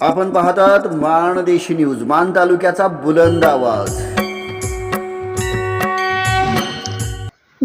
आपण पाहतात माणदेशी न्यूज मान तालुक्याचा बुलंद आवाज.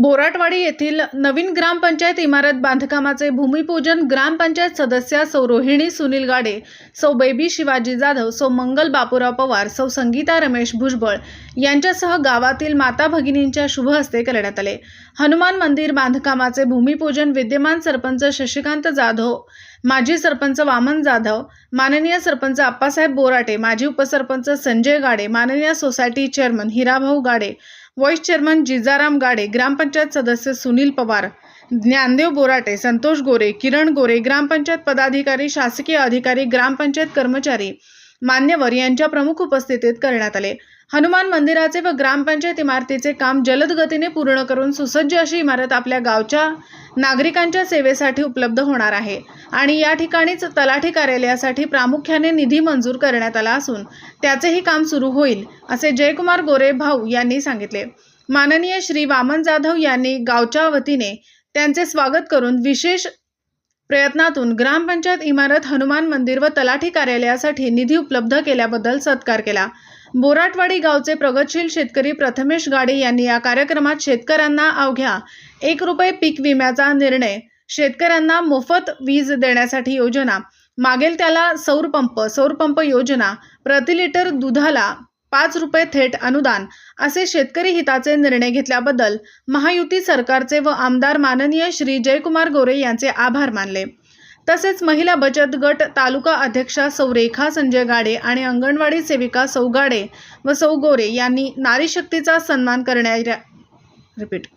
बोराटवाडी येथील नवीन ग्रामपंचायत इमारत बांधकामाचे भूमिपूजन ग्रामपंचायत सदस्या सौ रोहिणी सुनील गाडे सौ बेबी शिवाजी जाधव सौ मंगल बापूराव पवार सौ संगीता रमेश भुजबळ यांच्यासह गावातील माता भगिनींच्या शुभ हस्ते करण्यात आले. हनुमान मंदिर बांधकामाचे भूमिपूजन विद्यमान सरपंच शशिकांत जाधव माजी सरपंच वामन जाधव माननीय सरपंच अप्पासाहेब बोराटे माजी उपसरपंच संजय गाडे माननीय society chairman Hirabhau Gade vice chairman Jijaram Gade ग्रामपंचायत सदस्य सुनील पवार ज्ञानदेव बोराटे संतोष गोरे किरण गोरे ग्रामपंचायत पदाधिकारी शासकीय अधिकारी ग्रामपंचायत कर्मचारी मान्यवर यांच्या प्रमुख उपस्थितीत करण्यात आले. हनुमान मंदिराचे व ग्रामपंचायत इमारतीचे काम जलद गतीने पूर्ण करून सुसज्ज अशी इमारत आपल्या गावच्या नागरिकांच्या सेवेसाठी उपलब्ध होणार आहे. आणि या ठिकाणीच तलाठी कार्यालयासाठी प्रामुख्याने निधी मंजूर करण्यात आला असून त्याचेही काम सुरू होईल असे जयकुमार गोरे भाऊ यांनी सांगितले. माननीय श्री वामन जाधव यांनी गावच्या वतीने त्यांचे स्वागत करून विशेष प्रयत्नातून ग्रामपंचायत इमारत हनुमान मंदिर व तलाठी कार्यालयासाठी निधी उपलब्ध केल्याबद्दल सत्कार केला. बोराटवाडी गावचे प्रगतशील शेतकरी प्रथमेश गाडे यांनी या कार्यक्रमात शेतकऱ्यांना अवघ्या एक रुपये पीक विम्याचा निर्णय शेतकऱ्यांना मोफत वीज देण्यासाठी योजना. मागेल त्याला सौर पंप सौर पंप योजना. प्रति लिटर दुधाला पाच रुपये थेट अनुदान. असे शेतकरी हिताचे निर्णय घेतल्याबद्दल महायुती सरकारचे व आमदार माननीय श्री जयकुमार गोरे यांचे आभार मानले. तसेच महिला बचत गट तालुका अध्यक्षा सौ रेखा संजय गाडे आणि अंगणवाडी सेविका सौ गाडे व सौ गोरे यांनी नारी शक्तीचा सन्मान करण्या रिपीट.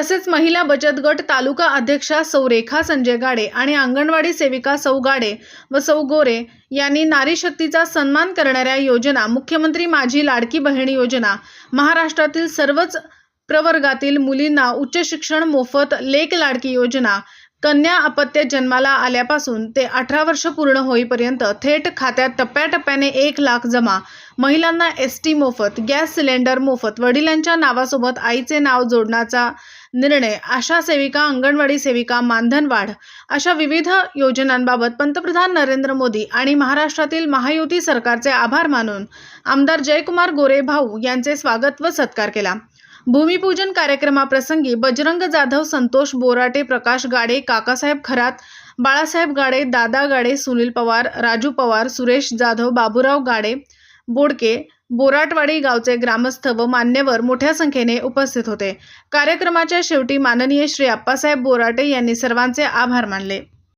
तसेच महिला बचत गट तालुका अध्यक्षा सौ रेखा संजय गाडे आणि अंगणवाडी सेविका सौ गाडे व सौ गोरे यांनी नारी शक्तीचा सन्मान करणाऱ्या योजना मुख्यमंत्री माझी लाडकी बहीण योजना महाराष्ट्रातील सर्वच प्रवर्गातील मुलींना उच्च शिक्षण मोफत लेक लाडकी योजना कन्या अपत्य जन्माला आल्यापासून ते अठरा वर्ष पूर्ण होईपर्यंत थेट खात्यात टप्प्याटप्प्याने एक लाख जमा महिलांना एस टी मोफत गॅस सिलेंडर मोफत वडिलांच्या नावासोबत आईचे नाव जोडण्याचा निर्णय. आशा सेविका अंगणवाडी सेविका मानधन वाढ अशा विविध योजनांबाबत पंतप्रधान नरेंद्र मोदी आणि महाराष्ट्रातील महायुती सरकारचे आभार मानून आमदार जयकुमार गोरे भाऊ यांचे स्वागत व सत्कार केला. भूमिपूजन कार्यक्रमाप्रसंगी बजरंग जाधव संतोष बोराटे प्रकाश गाडे काकासाहेब खरात बाळासाहेब गाडे दादा गाडे सुनील पवार राजू पवार सुरेश जाधव बाबूराव गाडे बोडके बोराटवाडी गावचे ग्रामस्थ व मान्यवर मोठ्या संख्येने उपस्थित होते. कार्यक्रमाच्या शेवटी माननीय श्री आप्पासाहेब बोराटे यांनी सर्वांचे आभार मानले.